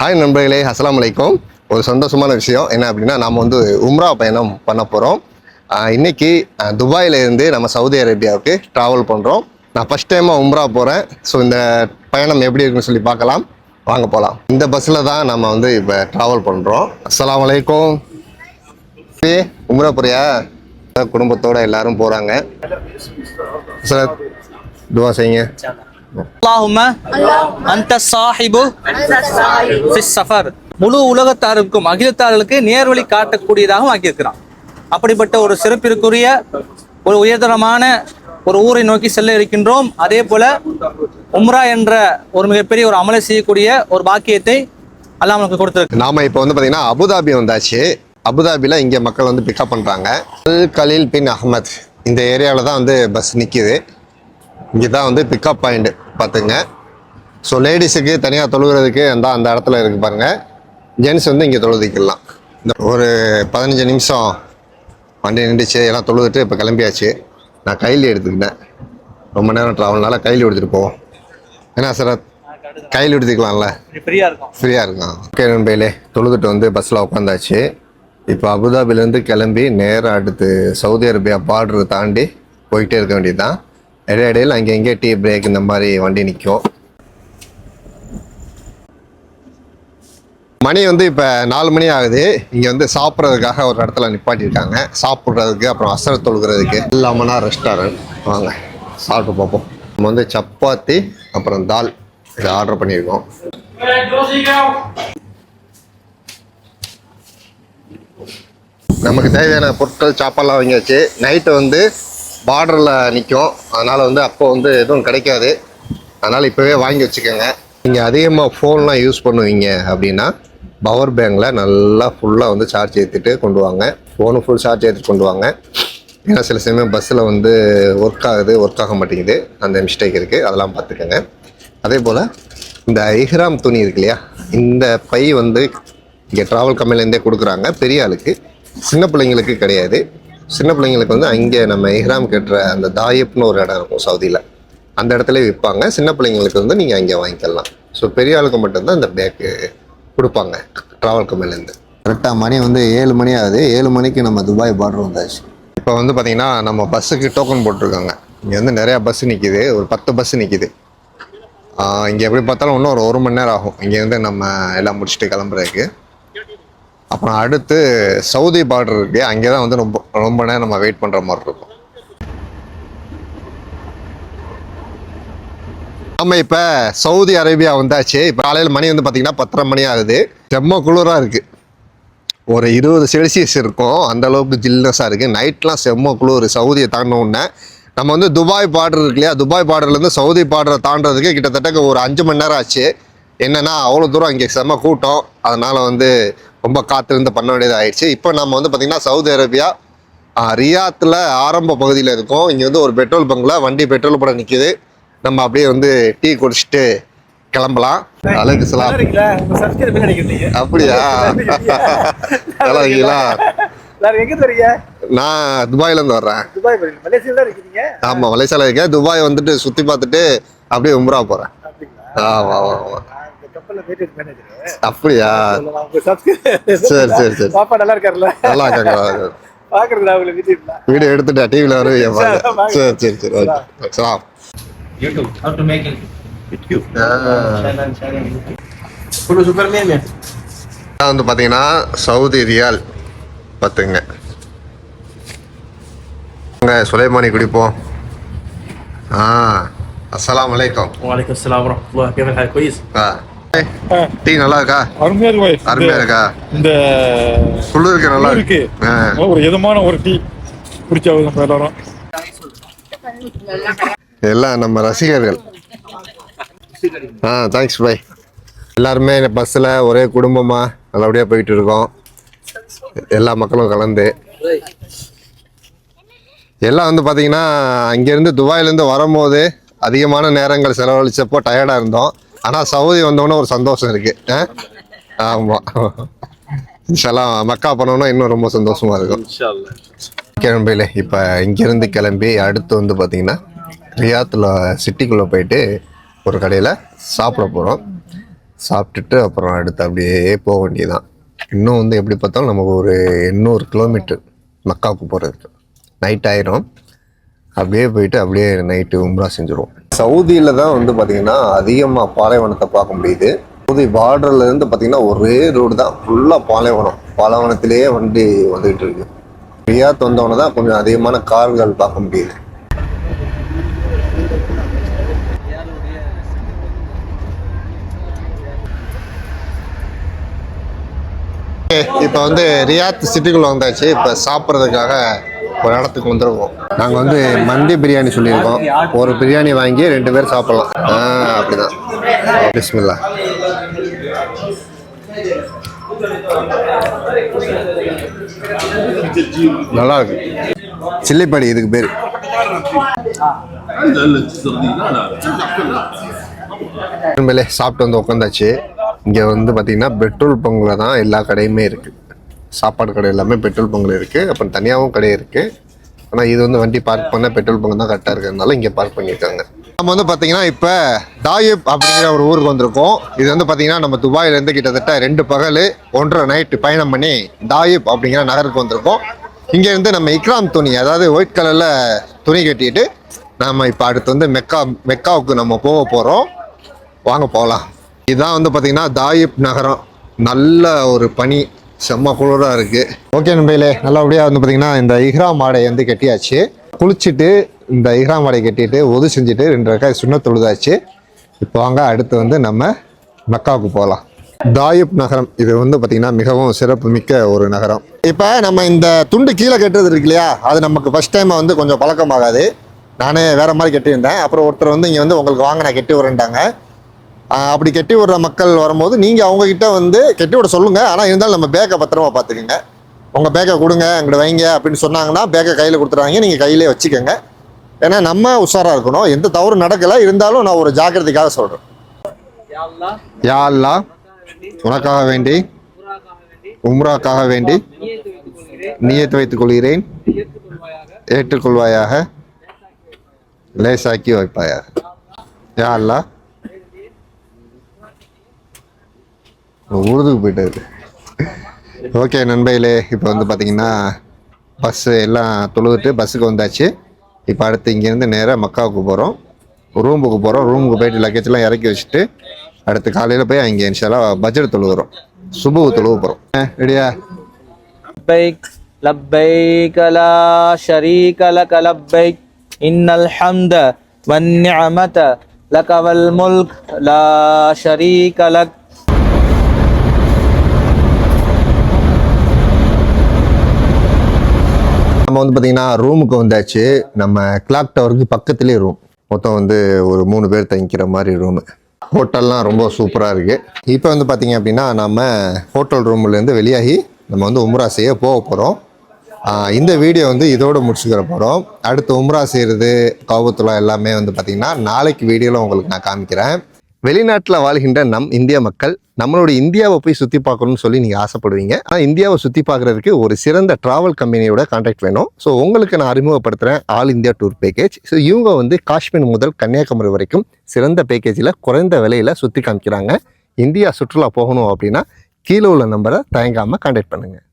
Hi நண்பர்களே. அஸ்லாம் வலைக்கும் ஒரு சந்தோஷமான விஷயம் என்ன அப்படின்னா நாம் வந்து உம்ரா பயணம் பண்ண போகிறோம் இன்றைக்கி துபாயிலேருந்து நம்ம சவுதி அரேபியாவுக்கு ட்ராவல் பண்ணுறோம் நான் ஃபஸ்ட் டைமாக உம்ரா போகிறேன் ஸோ இந்த பயணம் எப்படி இருக்குன்னு சொல்லி பார்க்கலாம். வாங்க போகலாம் இந்த பஸ்ஸில் தான் நம்ம வந்து இப்போ ட்ராவல் பண்ணுறோம் அஸ்லாம் வலைக்கும் உம்ரா போறியா? குடும்பத்தோடு எல்லோரும் போகிறாங்க சார் துவா செய்யுங்க. அல்லாஹும அந்த சாஹிபு சஃபர். முழு உலகத்தாருக்கும் அகிலத்தார்களுக்கு நேர்வழி காட்டக்கூடியதாகவும் ஆக்கியிருக்கிறான். அப்படிப்பட்ட ஒரு சிறப்பிற்குரிய ஒரு உயர்தரமான ஒரு ஊரை நோக்கி செல்ல இருக்கின்றோம். அதே போல உம்ரா என்ற ஒரு மிகப்பெரிய ஒரு அமலை செய்யக்கூடிய ஒரு பாக்கியத்தை அல்லாம நமக்கு கொடுத்துருக்கு நாம இப்ப வந்து பாத்தீங்கன்னா அபுதாபி வந்தாச்சு. அபுதாபில இங்க மக்கள் வந்து பிக்கப் பண்றாங்க. அல் கலீல் பின் அஹமத். இந்த ஏரியாவில் தான் வந்து பஸ் நிக்குது. இங்கே வந்து பிக்கப் பாயிண்ட் பார்த்துங்க. ஸோ லேடிஸுக்கு தனியாக தொழுகிறதுக்கு அந்த அந்த இடத்துல இருக்கு பாருங்க. ஜென்ஸ் வந்து இங்கே தொழுதிக்கலாம். இந்த ஒரு பதினஞ்சு நிமிஷம் வண்டி நின்றுச்சு எல்லாம் தொழுதுட்டு இப்போ கிளம்பியாச்சு. நான் கையில் எடுத்துக்கிட்டேன். ரொம்ப நேரம் ட்ராவல்னால கையில் எடுத்துகிட்டு போவோம். ஏன்னா சார் கையில் எடுத்துக்கலாம்ல? ஃப்ரீயா இருக்கும். ஃப்ரீயாக இருக்கும். ஓகே நண்பையிலே தொழுதுட்டு வந்து பஸ்ஸில் உட்காந்தாச்சு இப்போ அபுதாபிலேருந்து கிளம்பி நேராக அடுத்து சவுதி அரேபியா பார்டர் தாண்டி போயிட்டே இருக்க வேண்டியதுதான். இடையில இடையில அங்கே எங்கே டீ பிரேக் இந்த மாதிரி வண்டி நிற்கும் மணி வந்து இப்போ நாலு மணி ஆகுது. இங்கே வந்து சாப்பிட்றதுக்காக ஒரு இடத்துல நிப்பாட்டியிருக்காங்க. சாப்பிட்றதுக்கு அப்புறம் அசர தொழுகிறதுக்கு இல்லாமனா ரெஸ்டாரண்ட் வாங்க சாப்பிட்டு பார்ப்போம். நம்ம வந்து சப்பாத்தி அப்புறம் தால் இதை ஆர்டர் பண்ணியிருக்கோம். நமக்கு தேவையான பொருட்கள் சாப்பாடுலாம் வாங்கியாச்சு. நைட்டு வந்து பார்டரில் நிற்கும் அதனால் வந்து அப்போ வந்து எதுவும் கிடைக்காது. அதனால் இப்போவே வாங்கி வச்சுக்கோங்க. நீங்கள் அதிகமாக ஃபோன்லாம் யூஸ் பண்ணுவீங்க அப்படின்னா பவர் பேங்கில் நல்லா ஃபுல்லாக வந்து சார்ஜ் ஏற்றிட்டு கொண்டு வாங்க. ஃபோனு ஃபுல் சார்ஜ் ஏற்றிட்டு கொண்டு வாங்க. ஏன்னா சில சமயம் பஸ்ஸில் வந்து ஒர்க் ஆகுது ஒர்க் ஆக மாட்டேங்குது. அந்த மிஸ்டேக் இருக்குது அதெல்லாம் பார்த்துக்கோங்க. அதே போல் இந்த இஹ்ராம் துணி இருக்கு இல்லையா? இந்த பை வந்து இங்கே ட்ராவல் கம்பெனிலேருந்தே கொடுக்குறாங்க. பெரிய ஆளுக்கு. சின்ன பிள்ளைங்களுக்கு கிடையாது. சின்ன பிள்ளைங்களுக்கு வந்து அங்கே நம்ம இஹ்ராம் கட்டுற அந்த தாயப்னு ஒரு இடம் இருக்கும் சவுதியில். அந்த இடத்துல விற்பாங்க சின்ன பிள்ளைங்களுக்கு வந்து நீங்கள் அங்கே வாங்கிக்கலாம். ஸோ பெரிய ஆளுக்கு மட்டும்தான் இந்த பேக்கு கொடுப்பாங்க. ட்ராவல் கம்பெனிலேருந்து கரெக்டாக மணி வந்து ஏழு மணி ஆகுது. ஏழு மணிக்கு நம்ம துபாய் பார்டர் வந்தாச்சு. இப்போ வந்து பார்த்தீங்கன்னா நம்ம பஸ்ஸுக்கு டோக்கன் போட்டிருக்காங்க. இங்கே வந்து நிறையா பஸ் நிற்கிது ஒரு பத்து பஸ் நிற்கிது இங்கே எப்படி பார்த்தாலும் இன்னும் ஒரு ஒரு மணி நேரம் ஆகும். இங்கேருந்து நம்ம எல்லாம் முடிச்சுட்டு கிளம்புறதுக்கு. அப்புறம் அடுத்து சவுதி பார்டர் இருக்குது அங்கே தான் வந்து ரொம்ப ரொம்ப நேரம் நம்ம வெயிட் பண்ணுற மாதிரி இருக்கும். நம்ம இப்போ சவுதி அரேபியா வந்தாச்சு. இப்போ காலையில் மணி வந்து பார்த்தீங்கன்னா பத்தரை மணி ஆகுது. செம்ம குளிராக இருக்குது ஒரு இருபது செல்சியஸ் இருக்கும். அந்த அளவுக்கு ஜில்னஸாக இருக்குது நைட்லாம் செம்ம குளிர். சவுதியை தாண்டினோடனே நம்ம வந்து துபாய் பார்டர் இருக்கு இல்லையா? துபாய் பார்டர்லேருந்து சவுதி பார்டரை தாண்டதுக்கு கிட்டத்தட்ட ஒரு அஞ்சு மணி நேரம் ஆச்சு. என்னென்னா அவ்வளோ தூரம் இங்கே செம்ம கூட்டம். அதனால் வந்து ரொம்ப காத்திருந்து பண்ண வேண்டியது ஆயிடுச்சு. இப்போ நம்ம வந்து பார்த்திங்கன்னா சவுதி அரேபியா ரியாத்தில் ஆரம்ப பகுதியில் இருக்கோம். இங்கே வந்து ஒரு பெட்ரோல் பங்கில் வண்டி பெட்ரோல் போட நிற்கிது நம்ம அப்படியே வந்து டீ குடிச்சிட்டு கிளம்பலாம். அலைக்கு சலாம் அப்படியா? நல்லா இருக்கீங்களா? நான் துபாயிலேருந்து வர்றேன். ஆமாம் மலேசியாவில் இருக்கேன். துபாய் வந்துட்டு சுற்றி பார்த்துட்டு அப்படியே உம்ரா போகிறேன் அப்படிங்களா? ஆமாம் ஆமாம் அப்படியா? சரி சரி சரி. நல்லா இருக்காருல்ல? நல்லா இருக்காங்க பாக்குறதுடா வீடியோ எடுத்துட்டா டிவில வரும் சரி சரி சரி ஓகே. வந்து பார்த்தீங்கன்னா சவுதி ரியால் பார்த்துங்க அங்கே சுலைமானி குடிப்போம். ஆ அஸ்லாம் வலைக்கம் வலைக்கம் அஸ்லாம் வரமத்துல்லாஹி வபரகாத்துஹு டீ நல்லா இருக்கா அருமையா இருக்கு அருமையா இருக்கா? இந்த குளிருக்கு நல்லா இருக்கு. ஒரு இதமான ஒரு டீ குடிச்சா நம்ம எல்லாரும். எல்லாம் நம்ம ரசிகர்கள். ஆ தேங்க்ஸ் பாய் எல்லாருமே பஸ்ஸில் ஒரே குடும்பமாக நல்லபடியாக போயிட்டு இருக்கோம் எல்லா மக்களும் கலந்து. எல்லாம் வந்து பார்த்தீங்கன்னா அங்கேருந்து துபாயிலேருந்து வரும்போது அதிகமான நேரங்கள் செலவழித்தப்போ டயர்டாக இருந்தோம். ஆனால் சவுதி வந்தோன்னே ஒரு சந்தோஷம் இருக்குது ஆமாம் இன்ஷால்லாம் மக்கா பண்ணோன்னா இன்னும் ரொம்ப சந்தோஷமாக இருக்கும். கிளம்பில இப்போ இங்கேருந்து கிளம்பி அடுத்து வந்து பார்த்தீங்கன்னா ரியாத்தில் சிட்டிக்குள்ளே போயிட்டு ஒரு கடையில் சாப்பிட போகிறோம் சாப்பிட்டுட்டு அப்புறம் அடுத்து அப்படியே போக வேண்டியதுதான். இன்னும் வந்து எப்படி பார்த்தாலும் நமக்கு ஒரு எண்ணூறு கிலோமீட்டர் மக்காவுக்கு போகிறதுக்கு நைட் ஆயிரும். அப்படியே போயிட்டு அப்படியே நைட்டு உம்ரா செஞ்சுருவோம். சவுதியில் தான் வந்து பார்த்திங்கன்னா அதிகமாக பாலைவனத்தை பார்க்க முடியுது. சவுதி பார்டர்லேருந்து பார்த்தீங்கன்னா ஒரே ரோடு தான். ஃபுல்லாக பாலைவனம். பாலைவனத்திலேயே வண்டி வந்துக்கிட்டு இருக்கு. ரியாத் வந்தவொடனே தான் கொஞ்சம் அதிகமான கார்கள் பார்க்க முடியுது. இப்போ வந்து ரியாத் சிட்டிக்குள்ளே வந்தாச்சு. இப்போ சாப்பிட்றதுக்காக ஒரு இடத்துக்கு வந்துருக்கோம் நாங்கள் வந்து மந்தி பிரியாணி சொல்லியிருக்கோம். ஒரு பிரியாணி வாங்கி ரெண்டு பேர் சாப்பிட்லாம். ஆ அப்படிதான். பிஸ்மில்லா. நல்லா இருக்கு. சில்லிப்படி இதுக்கு பேர். சாப்பிட்டு வந்து உட்காந்தாச்சு இங்கே வந்து பார்த்தீங்கன்னா பெட்ரோல் பங்கில் தான் எல்லா கடையுமே இருக்குது சாப்பாடு கடை எல்லாமே பெட்ரோல் பங்கில் இருக்குது அப்புறம் தனியாகவும் கடை இருக்குது ஆனால் இது வந்து வண்டி பார்க் பண்ணால் பெட்ரோல் பங்கு தான் கரெக்டாக இருக்கிறதுனால இங்கே பார்க் பண்ணியிருக்காங்க. நம்ம வந்து பார்த்தீங்கன்னா இப்போ தாயிப் அப்படிங்கிற ஒரு ஊருக்கு வந்திருக்கோம். இது வந்து பார்த்தீங்கன்னா நம்ம துபாயிலேருந்து கிட்டத்தட்ட ரெண்டு பகல் ஒன்றரை நைட்டு பயணம் பண்ணி தாயிப் அப்படிங்கிற நகருக்கு வந்திருக்கோம். இங்கேருந்து நம்ம இக்ராம் துணி அதாவது ஒயிட் கலரில் துணி கட்டிட்டு நம்ம இப்போ அடுத்து வந்து மெக்கா மெக்காவுக்கு நம்ம போக போகிறோம் வாங்க போகலாம். இதுதான் வந்து பார்த்திங்கன்னா தாயிப் நகரம். நல்ல ஒரு பனி செம்ம குளிராக இருக்குது ஓகே நண்பையிலே நல்லபடியாக வந்து பார்த்தீங்கன்னா இந்த இஹ்ராம் ஆடை வந்து கட்டியாச்சு. குளிச்சுட்டு இந்த இஹ்ராம் ஆடை கட்டிட்டு ஒது செஞ்சுட்டு ரெண்டு ரக்காய் சுண்ண தொழுதாச்சு. இப்போ வாங்க அடுத்து வந்து நம்ம மக்காவுக்கு போகலாம். தாயிப் நகரம் இது வந்து பார்த்திங்கன்னா மிகவும் சிறப்பு மிக்க ஒரு நகரம். இப்போ நம்ம இந்த துண்டு கீழே கட்டுறது இருக்கு இல்லையா? அது நமக்கு ஃபஸ்ட் டைம் வந்து கொஞ்சம் பழக்கமாகாது. நானே வேறு மாதிரி கட்டியிருந்தேன். அப்புறம் ஒருத்தர் வந்து இங்கே வந்து உங்களுக்கு வாங்க நான் கெட்டி வரேன்ட்டாங்க. அப்படி கட்டி விடுற மக்கள் வரும்போது நீங்கள் அவங்கக்கிட்ட வந்து கட்டி விட சொல்லுங்கள் ஆனால் இருந்தாலும் நம்ம பேக்கை பத்திரமா பார்த்துக்குங்க உங்கள் பேக்கை கொடுங்க எங்கிட்ட வைங்க அப்படின்னு சொன்னாங்கன்னா பேக்கை கையில் கொடுத்துறாங்க. நீங்கள் கையிலே வச்சுக்கோங்க. ஏன்னா நம்ம உஷாராக இருக்கணும். எந்த தவறும் நடக்கலை. இருந்தாலும் நான் ஒரு ஜாக்கிரதைக்காக சொல்கிறேன் யா அல்லா உனக்காக வேண்டி. உம்ராக்காக வேண்டி. நியத்து வைத்துக் கொள்கிறேன். ஏற்றுக்கொள்வாயாக. லேசாக்கி வைப்பாயாக. யா ஊருதுக்கு போயிட்டாரு. ஓகே நண்பையிலே இப்போ வந்து பார்த்தீங்கன்னா பஸ்ஸு எல்லாம் தொழுதுட்டு பஸ்ஸுக்கு வந்தாச்சு. இப்போ அடுத்து இங்கேருந்து நேராக மக்காவுக்கு போகிறோம் ரூமுக்கு போகிறோம் ரூமுக்கு போயிட்டு லக்கேஜ்லாம் இறக்கி வச்சுட்டு அடுத்து காலையில் போய் அங்கே இன்ஷாலா பட்ஜெட் தொழுகிறோம். சுபு தொழுவு போகிறோம் ரெடியா? லப்பைக் லப்பைக் லா ஷரீக லக லப்பைக் இன்னல் ஹம்த வன்னிஅமத லக வல் முல்க் லா ஷரீ கலக் நம்ம வந்து பார்த்தீங்கன்னா ரூமுக்கு வந்தாச்சு. நம்ம கிளாக் டவருக்கு பக்கத்துலேயே ரூம் மொத்தம் வந்து ஒரு மூணு பேர் தங்கிக்கிற மாதிரி ரூமு ஹோட்டல்லாம் ரொம்ப சூப்பராக இருக்குது இப்போ வந்து பார்த்தீங்க அப்படின்னா நம்ம ஹோட்டல் ரூம்லேருந்து வெளியாகி நம்ம வந்து உம்ரா செய்ய போக போகிறோம் இந்த வீடியோ வந்து இதோடு முடிச்சுக்கிற போகிறோம் அடுத்து உம்ரா செய்கிறது கோபத்துலாம் எல்லாமே வந்து பார்த்திங்கன்னா நாளைக்கு வீடியோவில் உங்களுக்கு நான் காமிக்கிறேன். வெளிநாட்டில் வாழ்கின்ற நம் இந்திய மக்கள் நம்மளோட இந்தியாவை போய் சுற்றி பார்க்கணும்னு சொல்லி நீங்கள் ஆசைப்படுவீங்க. ஆனால் இந்தியாவை சுற்றி பார்க்குறதுக்கு ஒரு சிறந்த ட்ராவல் கம்பெனியோட கான்டாக்ட் வேணும். ஸோ உங்களுக்கு நான் அறிமுகப்படுத்துகிறேன் all India tour package so இவங்க வந்து காஷ்மீர் முதல் கன்னியாகுமரி வரைக்கும் சிறந்த பேக்கேஜில் குறைந்த விலையில் சுற்றி காமிக்கிறாங்க. இந்தியா சுற்றுலா போகணும் அப்படின்னா கீழே உள்ள நம்பரை தயங்காமல் கான்டாக்ட் பண்ணுங்கள்